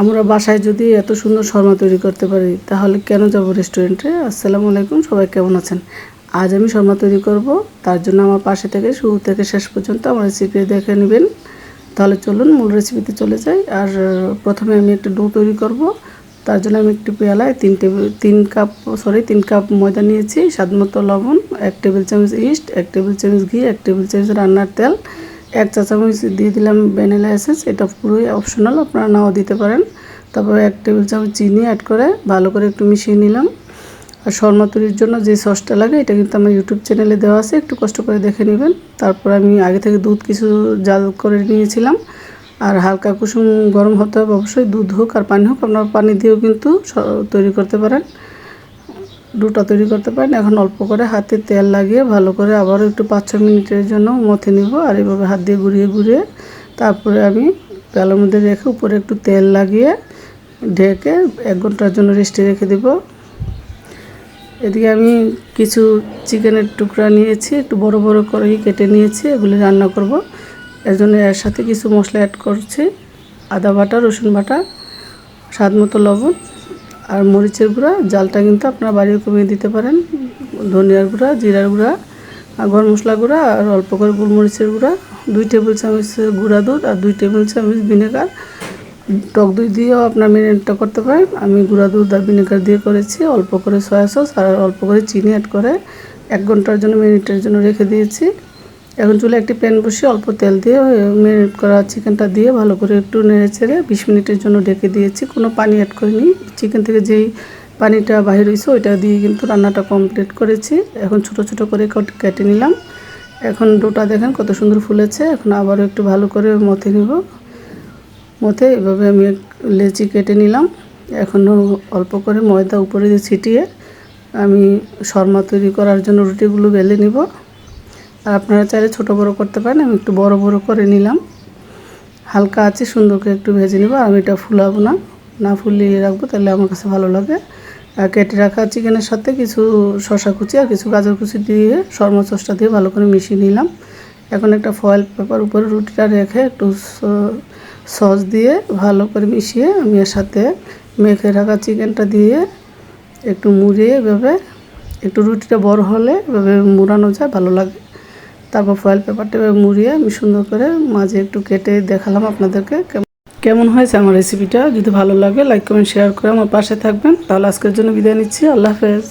আমরা বাসায় যদি এত সুন্দর শর্মা তৈরি করতে পারি, তাহলে কেন যাব রেস্টুরেন্টে আসসালামু আলাইকুম, সবাই কেমন আছেন? আজ আমি শর্মা তৈরি করব, তার জন্য আমার পাশে থেকে শুরু থেকে শেষ পর্যন্ত আমার রেসিপি দেখে নেবেন। তাহলে চলুন, মূল রেসিপিতে চলে যাই। আর প্রথমে আমি একটা ডো তৈরি করব। তার জন্য আমি একটি পেয়ালায় তিন টেবিল তিন কাপ সরি তিন কাপ ময়দা নিয়েছি স্বাদ মতো লবণ, এক টেবিল চামচ ইস্ট এক টেবিল চামচ ঘি, এক টেবিল চামচ রান্নার তেল। এক চা চামচ দিয়ে দিলাম ভ্যানিলা এসেন্স, এটা পুরোই অপশনাল আপনারা নাও দিতে পারেন। তারপরে এক টেবিল চামচ চিনি অ্যাড করে ভালো করে একটু মিশিয়ে নিলাম। আর শর্মা তৈরির জন্য যে সসটা লাগে, এটা কিন্তু আমার ইউটিউব চ্যানেলে দেওয়া আছে, একটু কষ্ট করে দেখে নেবেন। তারপর আমি আগে থেকে দুধ কিছু জাল করে নিয়েছিলাম। আর হালকা কুসুম গরম হতে হবে অবশ্যই, দুধ হোক আর পানি হোক, আপনারা পানি দিয়েও কিন্তু তৈরি করতে পারেন। ডুটা তৈরি করতে পারেন। এখন অল্প করে হাতে তেল লাগিয়ে ভালো করে আবারও একটু পাঁচ ছ মিনিটের জন্য মথে নিব আর এইভাবে হাত দিয়ে ঘুরিয়ে ঘুরিয়ে তারপরে আমি তেলের মধ্যে রেখে উপরে একটু তেল লাগিয়ে ঢেকে এক ঘণ্টার জন্য রেস্টে রেখে দেব। এদিকে আমি কিছু চিকেনের টুকরা নিয়েছি, একটু বড় বড় করে কেটে নিয়েছি, এগুলি রান্না করব। এর জন্য এর সাথে কিছু মশলা অ্যাড করছি, আদা বাটা, রসুন বাটা, স্বাদ মতো লবণ। আর মরিচের গুঁড়া, জালটা কিন্তু আপনারা বাড়িও কমিয়ে দিতে পারেন। ধনিয়ার গুঁড়া, জিরার গুঁড়া, আর গরম মশলা গুঁড়া, আর অল্প করে গোলমরিচের গুঁড়া, দুই টেবিল চামচ গুঁড়া দুধ আর দুই টেবিল চামচ ভিনেগার। টক দই দিয়েও আপনার মেরিনেটটা করতে পারেন। আমি গুঁড়া দুধ আর ভিনেগার দিয়ে করেছি, অল্প করে সয়া সস আর অল্প করে চিনি অ্যাড করে। এক ঘণ্টার জন্য মিনিটের জন্য রেখে দিয়েছি। এখন চুলে একটি প্যান বসিয়ে অল্প তেল দিয়ে মেরিনেট করা চিকেনটা দিয়ে ভালো করে একটু নেড়ে চেড়ে বিশ মিনিটের জন্য ডেকে দিয়েছি। কোনো পানি অ্যাড করিনি। চিকেন থেকে যেই পানিটা বাহির হয়েছে, ওইটা দিয়ে কিন্তু রান্নাটা কমপ্লিট করেছি। এখন ছোট ছোট করে কেটে নিলাম। এখন ডোটা দেখেন কত সুন্দর ফুলেছে। এখন আবারও একটু ভালো করে মথে নিব। মথে এভাবে আমি লেচি কেটে নিলাম। এখনও অল্প করে ময়দা উপরে দিয়ে ছিটিয়ে আমি শর্মা তৈরি করার জন্য রুটিগুলো বেলে নিব। আর আপনারা চাইলে ছোটো বড়ো করতে পারেন, আমি একটু বড় বড় করে নিলাম। হালকা আছে, সুন্দর করে একটু ভেজে নেব আমি এটা ফুলাবো না। না ফুলিয়ে রাখব, তাহলে আমার কাছে ভালো লাগে। আর কেটে রাখা চিকেনের সাথে কিছু শশা কুচি আর কিছু গাজর কুচি দিয়ে, শর্মা সসটা দিয়ে ভালো করে মিশিয়ে নিলাম। এখন একটা ফয়েল পেপার উপরে রুটিটা রেখে একটু সস দিয়ে ভালো করে মিশিয়ে আমি এর সাথে মেখে রাখা চিকেনটা দিয়ে একটু মুড়িয়ে এভাবে, একটু রুটিটা বড় হলে এভাবে মুড়ানো যায়, ভালো লাগে। তারপর ফয়েল পেপারটা মুড়িয়ে আমি সুন্দর করে মাঝে একটু কেটে দেখালাম আপনাদেরকে। কেমন হয়েছে আমার রেসিপিটা যদি ভালো লাগে লাইক কমেন্ট শেয়ার করে আমার পাশে থাকবেন। তাহলে আজকের জন্য বিদায় নিচ্ছি। আল্লাহ হাফেজ।